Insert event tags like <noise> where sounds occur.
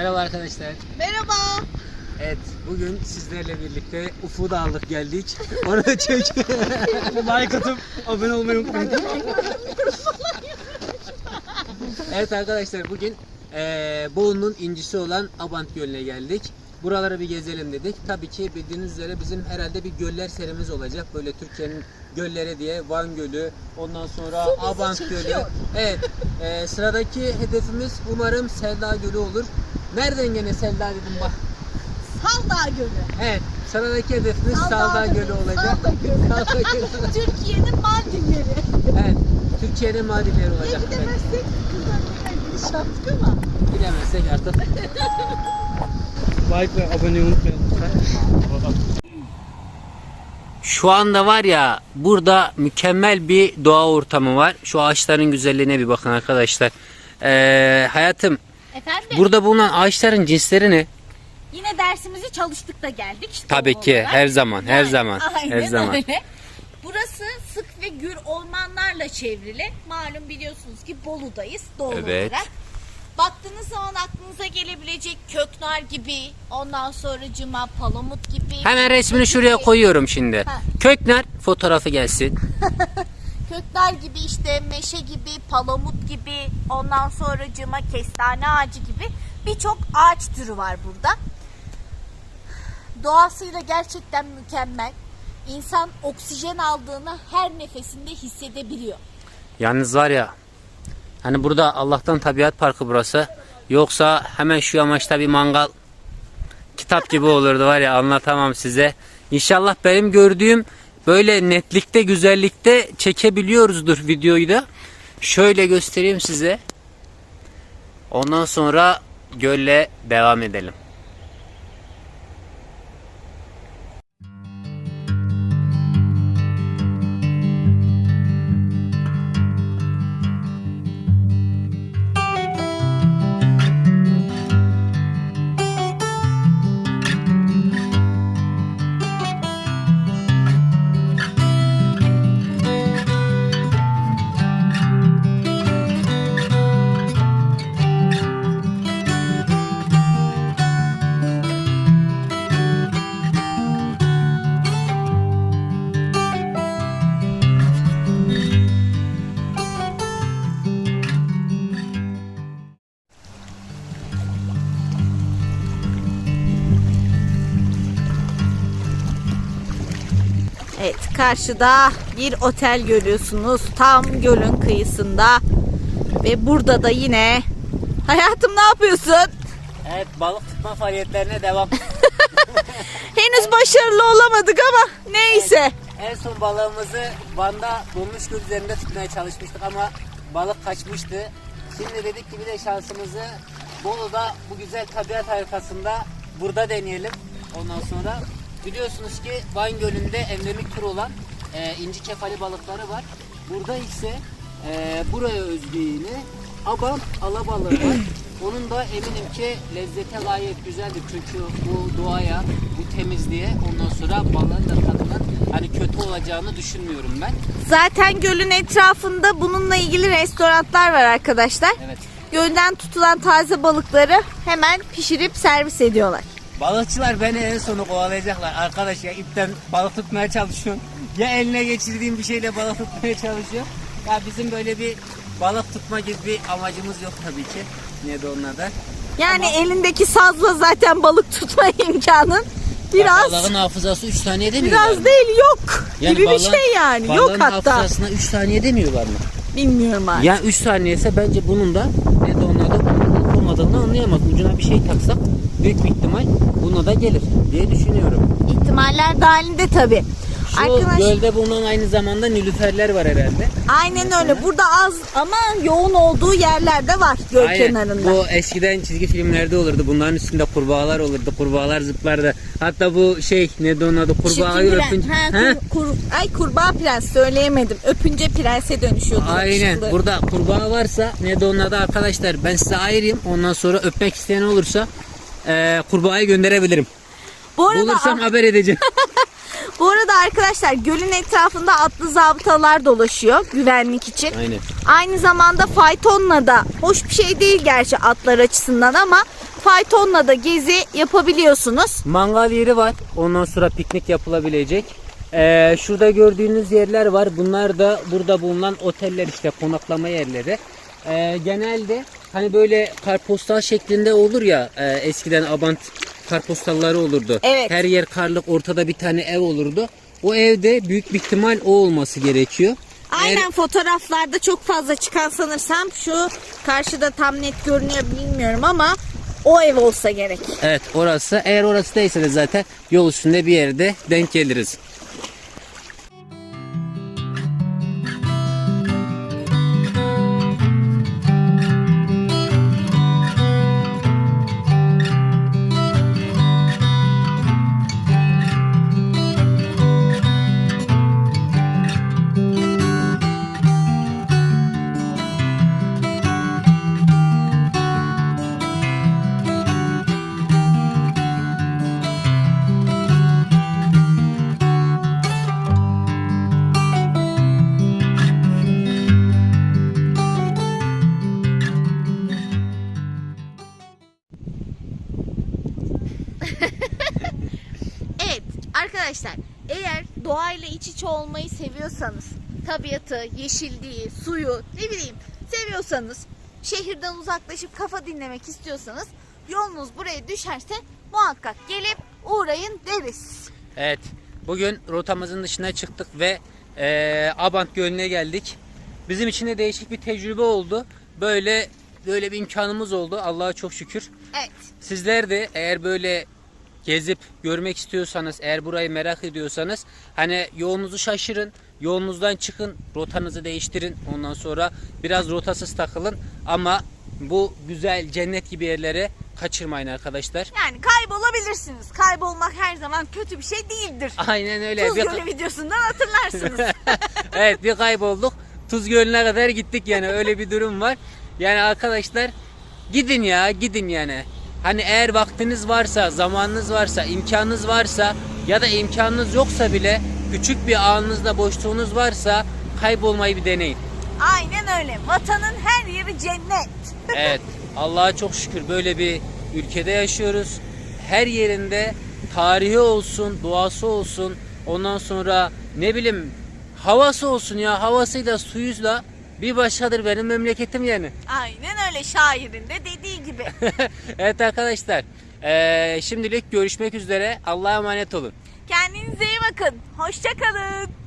Merhaba arkadaşlar. Merhaba. Evet, bugün sizlerle birlikte Ufuk'u da aldık geldik. Onu çek. like atıp abone olmayı unutmayın. evet arkadaşlar bugün eee Bolu'nun incisi olan Abant Gölü'ne geldik. Buraları bir gezelim dedik. Tabii ki bildiğiniz üzere bizim herhalde bir göller serimiz olacak. Böyle Türkiye'nin gölleri diye Van Gölü, ondan sonra Su bizi Abant Gölü. çekiyor. Evet, eee, sıradaki hedefimiz umarım Selda Gölü olur. Nereden gene Selda dedim bak. Saldağ Gölü. Evet, sıradaki hedefimiz Saldağ Gölü. Gölü olacak. Saldağ Gölü. <laughs> Sağda Gölü. <laughs> Türkiye'nin Maldivleri. evet, Türkiye'nin Maldivleri Ne olacak. Evet. gidemezsek kızlar gideriz şapkı ama. Bilemezsek artık. <laughs> Like ve aboneyi unutmayın lütfen. Şu anda var ya burada mükemmel bir doğa ortamı var. Şu ağaçların güzelliğine bir bakın arkadaşlar. Ee, hayatım Efendim? burada bulunan ağaçların cinsleri ne? Yine dersimizi çalıştık da geldik. işte Tabii ki, olarak. her zaman, her zaman, aynen her zaman. Öyle. Burası sık ve gür ormanlarla çevrili. Malum biliyorsunuz ki Bolu'dayız doğal Evet. olarak. Baktığınız zaman aklınıza gelebilecek köknar gibi, ondan sonra cıma, palamut gibi. Hemen resmini şuraya koyuyorum şimdi. Ha. Kökner fotoğrafı gelsin. <laughs> Kökler gibi işte meşe gibi, palamut gibi, ondan sonra cıma, kestane ağacı gibi birçok ağaç türü var burada. Doğasıyla gerçekten mükemmel. İnsan oksijen aldığını her nefesinde hissedebiliyor. Yalnız var ya hani burada Allah'tan tabiat parkı burası. Yoksa hemen şu yamaçta bir mangal kitap gibi olurdu var ya anlatamam size. İnşallah benim gördüğüm böyle netlikte güzellikte çekebiliyoruzdur videoyu da. Şöyle göstereyim size. Ondan sonra gölle devam edelim. Evet karşıda bir otel görüyorsunuz. Tam gölün kıyısında. Ve burada da yine hayatım ne yapıyorsun? Evet balık tutma faaliyetlerine devam. <laughs> Henüz başarılı olamadık ama neyse. En son balığımızı Van'da Bulmuş Göl üzerinde tutmaya çalışmıştık ama balık kaçmıştı. Şimdi dedik ki bir de şansımızı Bolu'da bu güzel tabiat harikasında burada deneyelim. Ondan sonra biliyorsunuz ki Van Gölü'nde endemik tür olan e, inci kefali balıkları var. Burada ise e, buraya özgü yine abant alabalığı var. <clears throat> Onun da eminim ki lezzete layık güzeldir çünkü bu doğaya, bu temizliğe ondan sonra balığın da tadının hani kötü olacağını düşünmüyorum ben. Zaten gölün etrafında bununla ilgili restoranlar var arkadaşlar. Evet. Gölden tutulan taze balıkları hemen pişirip servis ediyorlar. Balıkçılar beni en sonu kovalayacaklar. Arkadaş ya ipten balık tutmaya çalışıyorsun. Ya eline geçirdiğin bir şeyle balık tutmaya çalışıyor. Ya bizim böyle bir balık tutma gibi bir amacımız yok tabii ki. Niye de onun adı. Yani elindeki sazla zaten balık tutma <laughs> imkanın biraz Balığın hafızası 3 saniye demiyor biraz değil yok gibi bir balığın- şey yani. Yok balığın hatta. hafızasına 3 saniye demiyorlar mı? Bilmiyorum abi. Ya 3 saniye ise bence bunun da ne de onun adı balık olmadığını anlayamaz. Ucuna bir şey taksak büyük bir ihtimal buna da gelir diye düşünüyorum. İhtimaller dahilinde tabii. Şu Arkadaş gölde bulunan aynı zamanda nilüferler var herhalde. aynen öyle. Burada az ama yoğun olduğu yerlerde var göl Aynen. kenarında. Bu eskiden çizgi filmlerde olurdu. Bunların üstünde kurbağalar olurdu. Kurbağalar zıplardı. Hatta bu şey ne de onun adı kurbağayı Çirkin öpünce. Ha, He? kur- kur- ay kurbağa prens söyleyemedim. Öpünce prense dönüşüyordu. Aynen. yakışıklı. Burada kurbağa varsa ne de onun adı arkadaşlar ben size ayırayım. Ondan sonra öpmek isteyen olursa e, kurbağayı gönderebilirim. Bu arada, Bulursam haber edeceğim. <laughs> bu arada arkadaşlar gölün etrafında atlı zabıtalar dolaşıyor güvenlik için. Aynen. Aynı zamanda faytonla da hoş bir şey değil gerçi atlar açısından ama Faytonla da gezi yapabiliyorsunuz. Mangal yeri var. Ondan sonra piknik yapılabilecek. Ee, şurada gördüğünüz yerler var. Bunlar da burada bulunan oteller işte konaklama yerleri. Ee, genelde hani böyle karpostal şeklinde olur ya e, eskiden Abant karpostalları olurdu. Evet. Her yer karlık ortada bir tane ev olurdu. O evde büyük bir ihtimal o olması gerekiyor. Aynen fotoğraflarda çok fazla çıkan sanırsam şu karşıda tam net görünüyor bilmiyorum ama o ev olsa gerek. Evet orası. Eğer orası değilse de zaten yol üstünde bir yerde denk geliriz. İçe olmayı seviyorsanız tabiatı, yeşilliği, suyu ne bileyim seviyorsanız şehirden uzaklaşıp kafa dinlemek istiyorsanız yolunuz buraya düşerse muhakkak gelip uğrayın deriz. Evet. Bugün rotamızın dışına çıktık ve eee Abant Gölü'ne geldik. Bizim için de değişik bir tecrübe oldu. Böyle böyle bir imkanımız oldu. Allah'a çok şükür. Evet. Sizler de eğer böyle gezip görmek istiyorsanız, eğer burayı merak ediyorsanız hani yolunuzu şaşırın, yolunuzdan çıkın, rotanızı değiştirin. Ondan sonra biraz rotasız takılın ama bu güzel cennet gibi yerlere kaçırmayın arkadaşlar. Yani kaybolabilirsiniz. Kaybolmak her zaman kötü bir şey değildir. Aynen öyle. Tuz Bir- Gölü videosundan hatırlarsınız. <laughs> evet bir kaybolduk. Tuz Gölü'ne kadar gittik yani öyle bir durum var. Yani arkadaşlar gidin ya gidin yani. Hani eğer vaktiniz varsa, zamanınız varsa, imkanınız varsa ya da imkanınız yoksa bile küçük bir anınızda boşluğunuz varsa kaybolmayı bir deneyin. Aynen öyle. Vatanın her yeri cennet. <laughs> Evet Allah'a çok şükür böyle bir ülkede yaşıyoruz. Her yerinde tarihi olsun, doğası olsun, ondan sonra ne bileyim havası olsun ya havasıyla suyuyla bir başkadır benim memleketim yani. Aynen öyle şairin de dediği gibi. <laughs> evet arkadaşlar eee, şimdilik görüşmek üzere Allah'a emanet olun. Kendinize iyi bakın. Hoşçakalın.